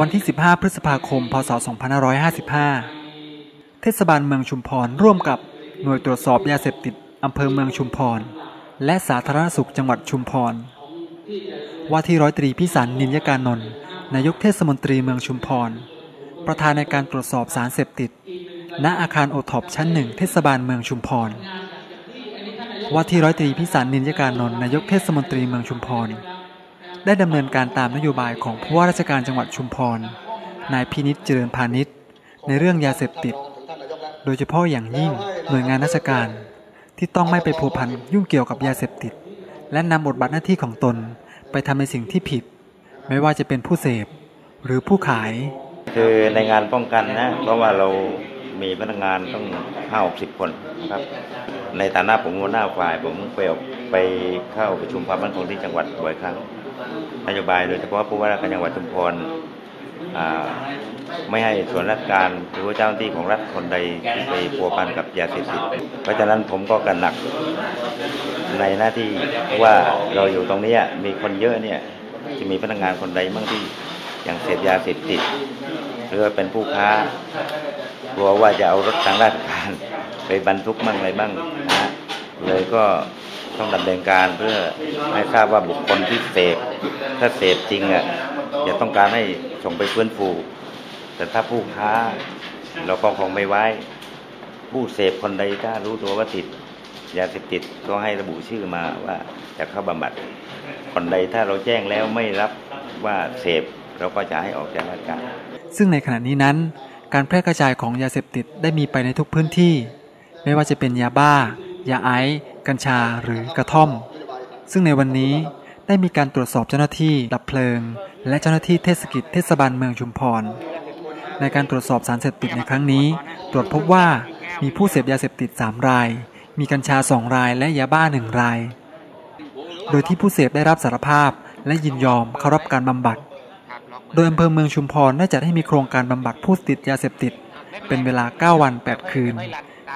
วันที่ 15 พฤษภาคม พศ 2555 เทศบาลเมืองชุมพรร่วมกับหน่วยตรวจสอบยาเสพติดอำเภอเมืองชุมพร และสาธารณสุขจังหวัดชุมพร ว่าที่ร้อยตรีพิสันนินยการนนท์นายกเทศมนตรีเมืองชุมพร ประธานในการตรวจสอบสารเสพติด ณอาคารโอท็อปชั้นหนึ่งเทศบาลเมืองชุมพร ว่าที่ร้อยตรีพิสันนินยการนนท์นายกเทศมนตรีเมืองชุมพร ได้ดำเนินการตามนโยบายของผู้ว่าราชการจังหวัดชุมพร นายพินิจเจริญพาณิชย์ ในเรื่องยาเสพติด โดยเฉพาะอย่างยิ่งหน่วยงานราชการ ที่ต้องไม่ไปพัวพันยุ่งเกี่ยวกับยาเสพติด และนำบทบาทหน้าที่ของตนไปทำในสิ่งที่ผิด ไม่ว่าจะเป็นผู้เสพหรือผู้ขาย คือในงานป้องกันนะ เพราะว่าเรามีพนักงานต้องห้าหกสิบคนนะครับ ในฐานะผมหัวหน้าฝ่ายผมไปออกไปเข้าประชุมความมั่นคงที่จังหวัดบ่อยครั้ง นโยบายโดยเฉพาะผู้ว่าราชการจังหวัดชุมพรไม่ให้ส่วนราชการหรือว่าเจ้าหน้าที่ของรัฐคนใดไปพัวพันกับยาเสพติด เพราะฉะนั้นผมก็กันหนักในหน้าที่ว่าเราอยู่ตรงนี้มีคนเยอะเนี่ยจะมีพนักงานคนใดบ้างที่อยังเสพยาเสพติด หรือว่าเป็นผู้ค้ากลัวว่าจะเอารถทางราชการไปบรรทุกมั่งอะไรบ้างนะเลยก็ ต้องดำเนินการเพื่อให้ทราบว่าบุคคลที่เสพถ้าเสพจริงอะจะต้องการให้ส่งไปฟื้นฟู แต่ถ้าผู้ค้า เราก็คงไม่ไว้ ผู้เสพคนใดถ้ารู้ตัวว่าติดยาเสพติดก็ให้ระบุชื่อมาว่าจะเข้าบำบัดคนใดถ้าเราแจ้งแล้วไม่รับว่าเสพเราก็จะให้ออกจากราชการ ซึ่งในขณะนี้นั้น การแพร่กระจายของยาเสพติดได้มีไปในทุกพื้นที่ ไม่ว่าจะเป็นยาบ้า ยาไอซ์กัญชาหรือกระท่อม ซึ่งในวันนี้ได้มีการตรวจสอบเจ้าหน้าที่ดับเพลิง และเจ้าหน้าที่เทศกิจเทศบาลเมืองชุมพร ในการตรวจสอบสารเสพติดในครั้งนี้ ตรวจพบว่ามีผู้เสพยาเสพติด 3 ราย มีกัญชา 2 รายและยาบ้า 1 ราย โดยที่ผู้เสพได้รับสารภาพและยินยอมเข้ารับการบำบัด โดยอำเภอเมืองชุมพรได้จัดให้มีโครงการบำบัดผู้ติดยาเสพติด เป็นเวลา 9 วัน 8 คืน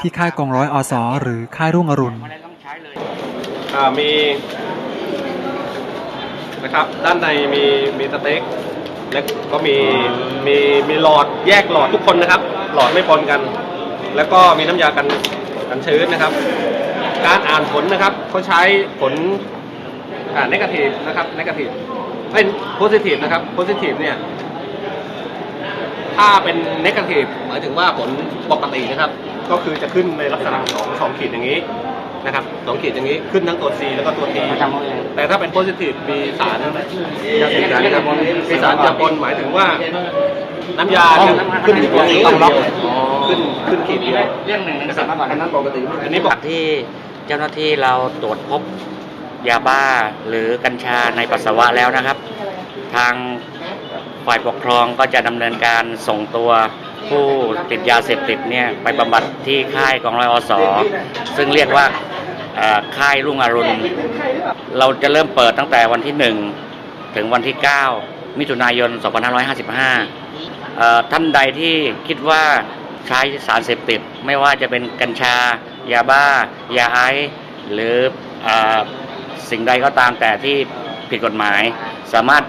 ที่ค่ายกองร้อยอสหรือค่ายรุ่งอรุณอ่ามีนะครับด้านในมีมีสเต็กแล้วก็มีมีมีหลอดแยกหลอดทุกคนนะครับ หลอดไม่ปนกัน แล้วก็มีน้ำยากันกันชื้นนะครับ การอ่านผลนะครับเขาใช้ผลอ่า negative นะครับ negative เป็น positive นะครับ positive เนี่ยถ้าเป็น negative หมายถึงว่าผลปกตินะครับ ก็คือจะขึ้นในลักษณะของสองขีดอย่างนี้นะครับสองขีดอย่างนี้ขึ้นทั้งตัว C แล้วก็ตัว T แต่ถ้าเป็น positive มีสารยาเสพติดนะครับมีสารยาปนหมายถึงว่า น้ำยาเนี่ยขึ้นตัวนี้ต้องล็อกขึ้นขึ้นขีดเดียวเรื่องหนึ่งหนึ่งสามารถอันนั้นปกติอันนี้ปกติที่เจ้าหน้าที่เราตรวจพบยาบ้าหรือกัญชาในปัสสาวะแล้วนะครับ ทางฝ่ายปกครองก็จะดำเนินการส่งตัว ผู้ติดยาเสพติดเนี่ยไปบำบัดที่ค่ายกองร้อยอสอซึ่งเรียกว่าค่ายรุ่งอรุณ เราจะเริ่มเปิดตั้งแต่วันที่ 1 ถึงวันที่ 9 มิถุนายน 2555เอ่อท่านใดที่คิดว่าใช้สารเสพติด ไม่ว่าจะเป็นกัญชา ยาบ้า ยาไอซ์หรืออสิ่งใดก็ตามแต่ที่ผิดกฎหมาย สามารถ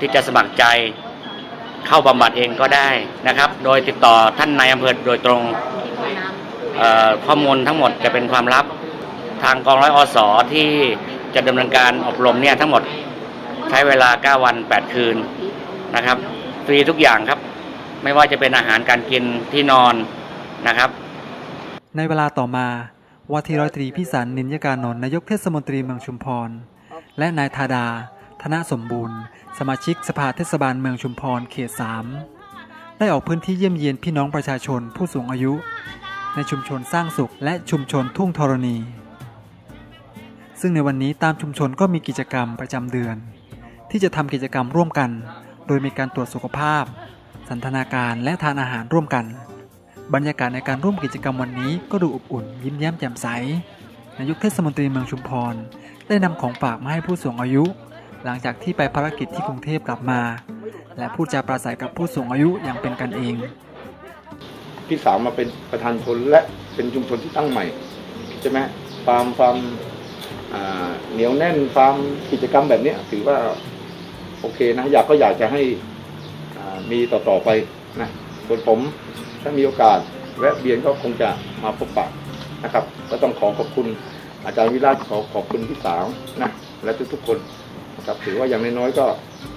ที่จะสมัครใจ เข้าบำบัดเองก็ได้นะครับ โดยติดต่อท่านนายอำเภอโดยตรงข้อมูลทั้งหมดจะเป็นความลับทางกองร้อยอสอที่จะดำเนินการอบรมเนี่ยทั้งหมดใช้เวลา 9 วัน 8 คืนนะครับ ฟรีทุกอย่างครับ ไม่ว่าจะเป็นอาหารการกินที่นอนนะครับ ในเวลาต่อมาว่าที่ร้อยตรีพิสันนินยการนนท์นายกเทศมนตรีเมืองชุมพร และนายธาดา ธนสมบูรณ์ สมาชิกสภาเทศบาลเมืองชุมพรเขต3ได้ออกพื้นที่เยี่ยมเยียนพี่น้องประชาชนผู้สูงอายุ ในชุมชนสร้างสุขและชุมชนทุ่งธรณี ซึ่งในวันนี้ตามชุมชนก็มีกิจกรรมประจำเดือน ที่จะทำกิจกรรมร่วมกัน โดยมีการตรวจสุขภาพ สันทนาการและทานอาหารร่วมกัน บรรยากาศในการร่วมกิจกรรมวันนี้ก็ดูอบอุ่น ยิ้มแย้มแจ่มใสนายกเทศมนตรีเมืองชุมพร ได้นำของฝากมาให้ผู้สูงอายุ หลังจากที่ไปภารกิจที่กรุงเทพกลับมา และพูดจาปราศัยกับผู้สูงอายุอย่างเป็นกันเอง พี่สาวมาเป็นประธานชนและเป็นชุมชนที่ตั้งใหม่ใช่ไหมความความเหนียวแน่นความกิจกรรมแบบนี้ถือว่าโอเคนะอยากก็อยากจะให้มีต่อๆไปนะส่วนผมถ้ามีโอกาสแวะเวียนก็คงจะมาพบปะนะครับ ก็ต้องขอขอบคุณอาจารย์วิราชขอขอบคุณพี่สาวนะและทุกๆคน นะครับถือว่าอย่างน้อยๆก็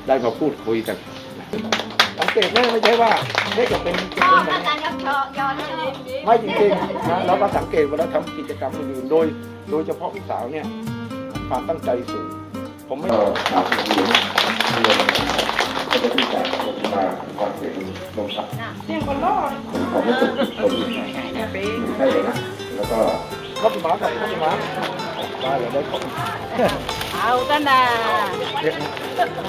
ได้มาพูดคุยกันนะสังเกตไหมไม่ใช่ว่าเด็กจะเป็นจะเป็นแบบนี้ไม่จริงๆนะเราก็สังเกตเวลาทำกิจกรรมอื่นๆโดย โดยเฉพาะพี่สาวเนี่ยความตั้งใจสูงผมไม่ครับเรียนเรียนก็จะที่จากผมมาความเสียงลมสักเสียงคนรอดผมไม่ถูกคนใช่เลยนะแล้วก็ เข้าไปมาครับเข้าไปมาได้เลยได้ของเอาตันดาเรียก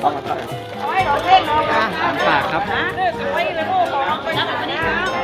เอามาได้เอาไว้เราเล่นเนาะอะอ่านปากครับนะเลิกกันไว้เลยลูกบอกไปนะ